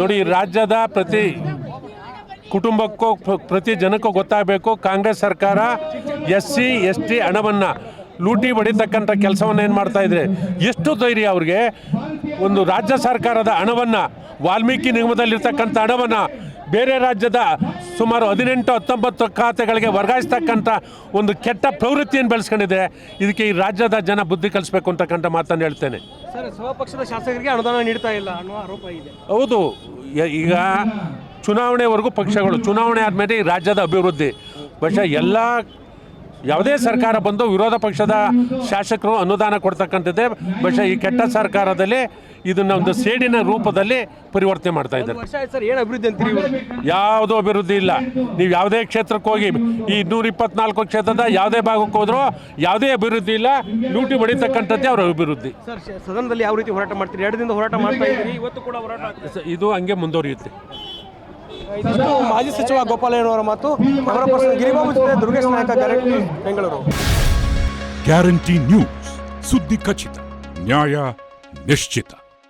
ನೋಡಿ ರಾಜ್ಯದ ಪ್ರತಿ ಕುಟುಂಬಕ್ಕೂ ಪ್ರತಿ ಜನಕ್ಕೂ ಗೊತ್ತಾಗಬೇಕು ಕಾಂಗ್ರೆಸ್ ಸರ್ಕಾರ ಎಸ್ ಸಿ ಎಸ್ ಟಿ ಹಣವನ್ನು ಲೂಟಿ ಹೊಡಿತಕ್ಕಂಥ ಕೆಲಸವನ್ನು ಏನು ಮಾಡ್ತಾ ಇದ್ರೆ ಎಷ್ಟು ಧೈರ್ಯ ಅವ್ರಿಗೆ? ಒಂದು ರಾಜ್ಯ ಸರ್ಕಾರದ ಹಣವನ್ನು ವಾಲ್ಮೀಕಿ ನಿಗಮದಲ್ಲಿರ್ತಕ್ಕಂಥ ಹಣವನ್ನು ಬೇರೆ ರಾಜ್ಯದ ಸುಮಾರು ಹದಿನೆಂಟು ಹತ್ತೊಂಬತ್ತು ಖಾತೆಗಳಿಗೆ ವರ್ಗಾಯಿಸ್ತಕ್ಕಂಥ ಒಂದು ಕೆಟ್ಟ ಪ್ರವೃತ್ತಿಯನ್ನು ಬೆಳೆಸ್ಕೊಂಡಿದೆ. ಇದಕ್ಕೆ ಈ ರಾಜ್ಯದ ಜನ ಬುದ್ಧಿ ಕಲಿಸ್ಬೇಕು ಅಂತಕ್ಕಂಥ ಮಾತನ್ನು ಹೇಳ್ತೇನೆ. ಸರ್ ಸ್ವಪಕ್ಷದ ಶಾಸಕರಿಗೆ ಅನುದಾನ ನೀಡ್ತಾ ಇಲ್ಲ ಅನ್ನೋ ಆರೋಪ ಇದೆ. ಹೌದು. ಈಗ ಚುನಾವಣೆವರೆಗೂ ಪಕ್ಷಗಳು ಚುನಾವಣೆ ಆದಮೇಲೆ ಈ ರಾಜ್ಯದ ಅಭಿವೃದ್ಧಿ. ಬಹುಶಃ ಎಲ್ಲ ಯಾವುದೇ ಸರ್ಕಾರ ಬಂದು ವಿರೋಧ ಪಕ್ಷದ ಶಾಸಕರು ಅನುದಾನ ಕೊಡ್ತಕ್ಕಂಥದ್ದೇ ಬಹುಶಃ ಈ ಕೆಟ್ಟ ಸರ್ಕಾರದಲ್ಲಿ ಇದನ್ನ ಒಂದು ಸೇಡಿನ ರೂಪದಲ್ಲಿ ಪರಿವರ್ತನೆ ಮಾಡ್ತಾ ಇದ್ದಾರೆ. ಏನು ಅಭಿವೃದ್ಧಿ ಅಂತೀರಿ ಯಾವುದೂ ಅಭಿವೃದ್ಧಿ ಇಲ್ಲ. ನೀವು ಯಾವುದೇ ಕ್ಷೇತ್ರಕ್ಕೆ ಹೋಗಿ ಈ ನೂರ ಇಪ್ಪತ್ನಾಲ್ಕು ಕ್ಷೇತ್ರದ ಯಾವುದೇ ಭಾಗಕ್ಕೆ ಹೋದ್ರೂ ಯಾವುದೇ ಅಭಿವೃದ್ಧಿ ಇಲ್ಲ. ಲೂಟಿ ಹೊಡಿತಕ್ಕಂಥದ್ದೇ ಅವರ ಅಭಿವೃದ್ಧಿ. ಸದನದಲ್ಲಿ ಯಾವ ರೀತಿ ಹೋರಾಟ ಮಾಡ್ತೀರಿ? ಎರಡು ದಿನದ ಹೋರಾಟ ಮಾಡ್ತಾ ಇದ್ದೀರಿ ಇವತ್ತು ಕೂಡ ಹೋರಾಟ ಇದು ಹಂಗೆ ಮುಂದುವರಿಯುತ್ತೆ. ಇದಿಷ್ಟು ಮಾಜಿ ಸಚಿವ ಗೋಪಾಲಯ್ಯನವರ ಮಾತು. ಅವರ ಪರ್ಸನ್ ಗಿರಿಬಾಬು ಜೊತೆ ದುರ್ಗೇಶ್ ನಾಯಕ, ಗ್ಯಾರಂಟಿ ಬೆಂಗಳೂರು. ಗ್ಯಾರಂಟಿ ನ್ಯೂಸ್, ಸುದ್ದಿ ಖಚಿತ, ನ್ಯಾಯ ನಿಶ್ಚಿತ.